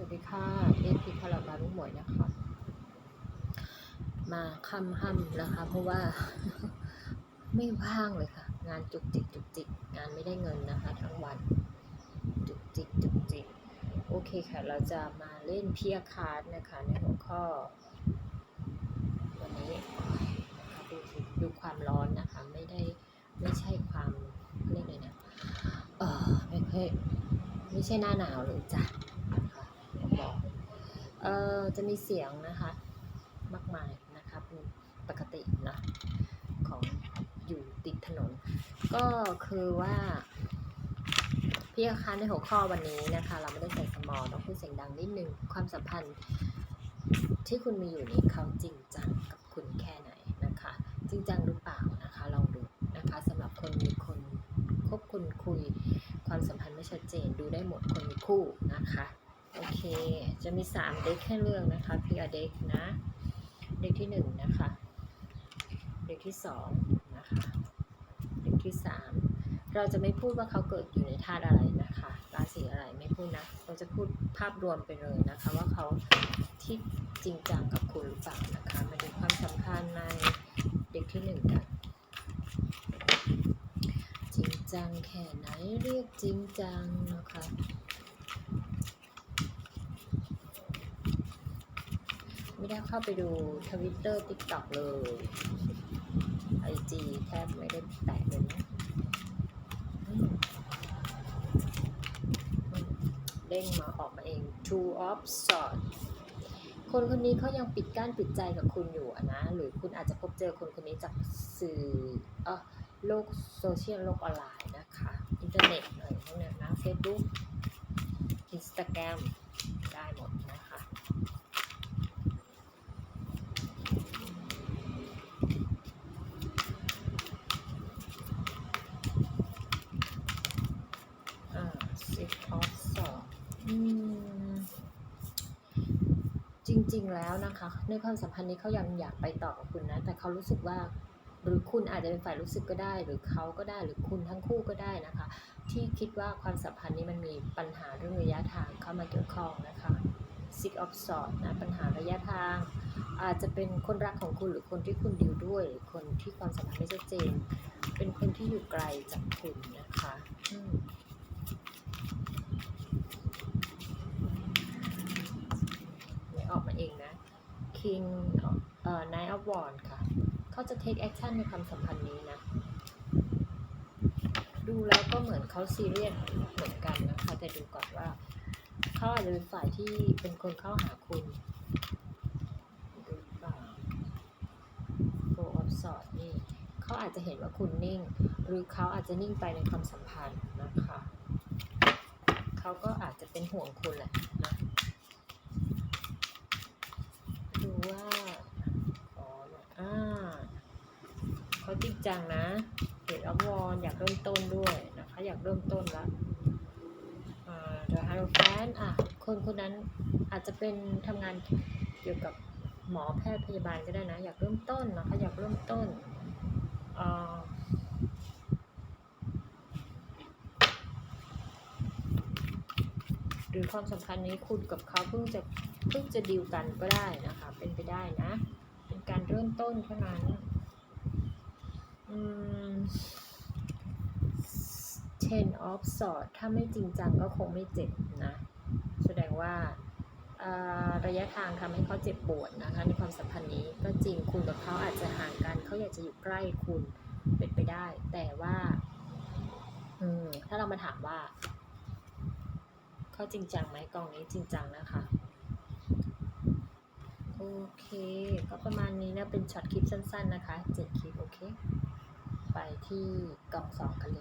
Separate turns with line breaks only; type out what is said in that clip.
วัสดีค่ะเอพีคาราบาลูกหมวยนะคะ มาค่ำห้ำนะคะ เพราะว่า ไม่ว่างเลยค่ะ งานจุกจิกจุกจิกงานไม่ได้เงินนะคะ ทั้งวัน จุกจิกจุกจิกโอเคค่ะ เราจะมาเล่นเพียคาร์ดนะคะ ในหัวข้อ วันนี้นะคะดูดูความร้อนนะคะ ไม่ได้ไม่ใช่ความเรียกอะไรนะเออไม่ค่อยไม่ใช่หน้าหนาวเลยจ้ะ เอ่อจะมีเสียงนะคะ มากมายนะคะเป็นปกตินะของอยู่ติดถนน ก็คือว่าพี่อาคารในหัวข้อวันนี้นะคะ เราไม่ได้ใส่สมอต้องพูดเสียงดังนิดนึงความสัมพันธ์ที่คุณมีอยู่นี้เขาจริงจังกับคุณแค่ไหนนะคะ จริงจังหรือเปล่านะคะลองดูนะคะสำหรับคนมีคนคบคุณคุย ความสัมพันธ์ไม่ชัดเจนดูได้หมดคนมีคู่นะคะ โอเค จะมี3เด็กให้เลือกนะคะพี่อเด็กนะ เด็กที่1นะคะ เด็กที่2นะคะ เด็กที่3เราจะไม่พูดว่าเขาเกิดอยู่ในธาตุอะไรนะคะราศีอะไรไม่พูดนะ เราจะพูดภาพรวมไปเลยนะคะ ว่าเขาที่จริงจังกับคุณหรือเปล่านะคะมาดูความสัมพันธ์ในเด็กที่หนึ่งกันจริงจังแค่ไหนเรียกจริงจังนะคะ ไม่ได้เข้าไปดูทวิตเตอร์ติ๊กต็อกเลยไอจีแทบไม่ได้แตะเลยนะเด้งมาออกมาเอง Two of Swords คนคนนี้เขายังปิดกั้นปิดใจกับคุณอยู่นะ หรือคุณอาจจะพบเจอคนคนนี้จากสื่อเออโลกโซเชียลโลกออนไลน์นะคะ อินเทอร์เน็ตอะไรพวกนี้นะ Facebook Instagram ได้หมดนะคะ อ่า six of swords อืมจริง ๆ แล้วนะคะ ในความสัมพันธ์นี้เขายังอยากไปต่อกับคุณนะ แต่เขารู้สึกว่า หรือคุณอาจจะเป็นฝ่ายรู้สึกก็ได้ หรือเขาก็ได้ หรือคุณทั้งคู่ก็ได้นะคะ ที่คิดว่าความสัมพันธ์นี้มันมีปัญหาเรื่องระยะทางเข้ามาเกี่ยวข้องนะคะ six of swords นะปัญหาระยะทาง อาจจะเป็นคนรักของคุณหรือคนที่คุณดิวด้วยหรือคนที่ความสัมพันธ์ไม่ชัดเจน เป็นคนที่อยู่ไกลจากคุณนะคะอืม ไม่ออกมาเองนะ King เอ่อ Knight of Wands ค่ะ เขาจะ take action ในความสัมพันธ์นี้นะ ดูแล้วก็เหมือนเขาซีเรียสเหมือนกันนะคะ แต่ดูก่อนว่า เขาอาจจะเป็นฝ่ายที่เป็นคนเข้าหาคุณหรือเปล่า Four of Swords นี่เขาอาจจะเห็นว่าคุณนิ่ง หรือเขาอาจจะนิ่งไปในความสัมพันธ์นะคะ เขาก็อาจจะเป็นห่วงคุณแหละนะ ดูว่าขอหน่อยอ่าเขา จริงจังนะเห็นอวอนอยากเริ่มต้นด้วยนะคะ อยากเริ่มต้นละอ่าเดอะฮาร์แฟนอะคนคนนั้นอาจจะเป็นทำงานเกี่ยวกับหมอแพทย์พยาบาลก็ได้นะ อยากเริ่มต้นนะคะ อยากเริ่มต้นหรือความสัมพันธ์นี้คุณกับเขาเพิ่งจะเพิ่งจะดีลกันก็ได้นะคะ เป็นไปได้นะ เป็นการเริ่มต้นเท่านั้น ten of swords ถ้าไม่จริงจังก็คงไม่เจ็บนะ แสดงว่าระยะทางทำให้เขาเจ็บปวดนะคะในความสัมพันธ์นี้ก็จริงคุณกับเขาอาจจะห่างกันเขาอยากจะอยู่ใกล้คุณเป็นไปได้ แต่ว่าถ้าเรามาถามว่าเขาจริงจังไหมกองนี้จริงจังนะคะ โอเค ก็ประมาณนี้นะเป็นช็อตคลิปสั้น ๆ นะคะเจ็ดคลิป โอเค ไปที่กล่องสองกันเลย